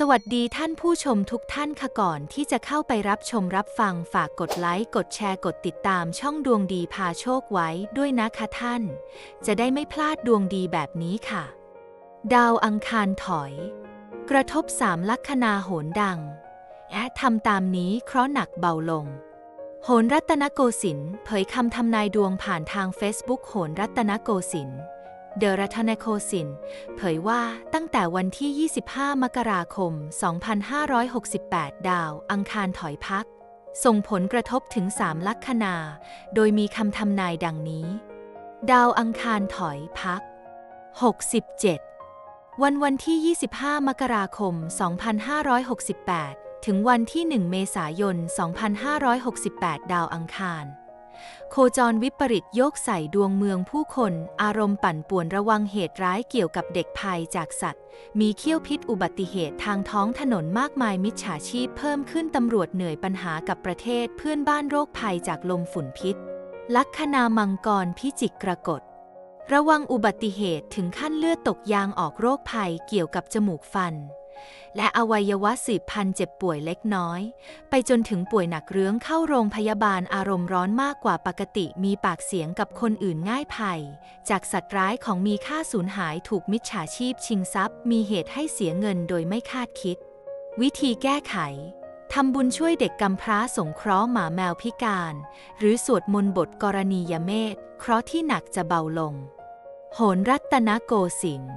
สวัสดีท่านผู้ชมทุกท่านค่ะก่อนที่จะเข้าไปรับชมรับฟังฝากกดไลค์ กดแชร์กดติดตามช่องดวงดีพาโชคไว้ด้วยนะคะท่าน จะได้ไม่พลาดดวงดีแบบนี้ค่ะ ดาวอังคารถอย กระทบสามลัคนาโหนดัง แอะทำตามนี้เคราะห์หนักเบาลง โหนรัตนโกสินทร์เผยคำทำนายดวงผ่านทางเฟซบุ๊กโหนรัตนโกสินทร์ เดอะรัตนโกสิน เผยว่าตั้งแต่วันที่ 25 มกราคม 2568 ดาว อังคารถอยพัก ส่งผลกระทบถึง3ลัคนา โดยมีคำทำนายดังนี้ ดาวอังคารถอยพัก 67 วันวันที่ 25 มกราคม 2568 ถึงวันที่ 1 เมษายน 2568 ดาวอังคาร โคจรวิปริตโยกใส่ดวงเมืองผู้คน อารมณ์ปั่นป่วนระวังเหตุร้ายเกี่ยวกับเด็กภัยจากสัตว์ มีเขี้ยวพิษอุบัติเหตุทางท้องถนนมากมายมิจฉาชีพเพิ่มขึ้นตำรวจเหนื่อยปัญหากับประเทศเพื่อนบ้านโรคภัยจากลมฝุ่นพิษ ลัคนามังกรพิจิกกรกฎระวังอุบัติเหตุถึงขั้นเลือดตกยางออกโรคภัยเกี่ยวกับจมูกฟัน และอวัยวะสืบพันธุ์เจ็บป่วยเล็กน้อย ไปจนถึงป่วยหนักเรื้องเข้าโรงพยาบาลอารมณ์ร้อนมากกว่าปกติมีปากเสียงกับคนอื่นง่ายภัย จากสัตว์ร้ายของมีค่าสูญหายถูกมิจฉาชีพชิงทรัพย์ มีเหตุให้เสียเงินโดยไม่คาดคิด วิธีแก้ไขทำบุญช่วยเด็กกำพร้าสงเคราะห์หมาแมวพิการ หรือสวดมนต์บทกรณียเมธเคราะห์ที่หนักจะเบาลง โหนรัตนโกสินทร์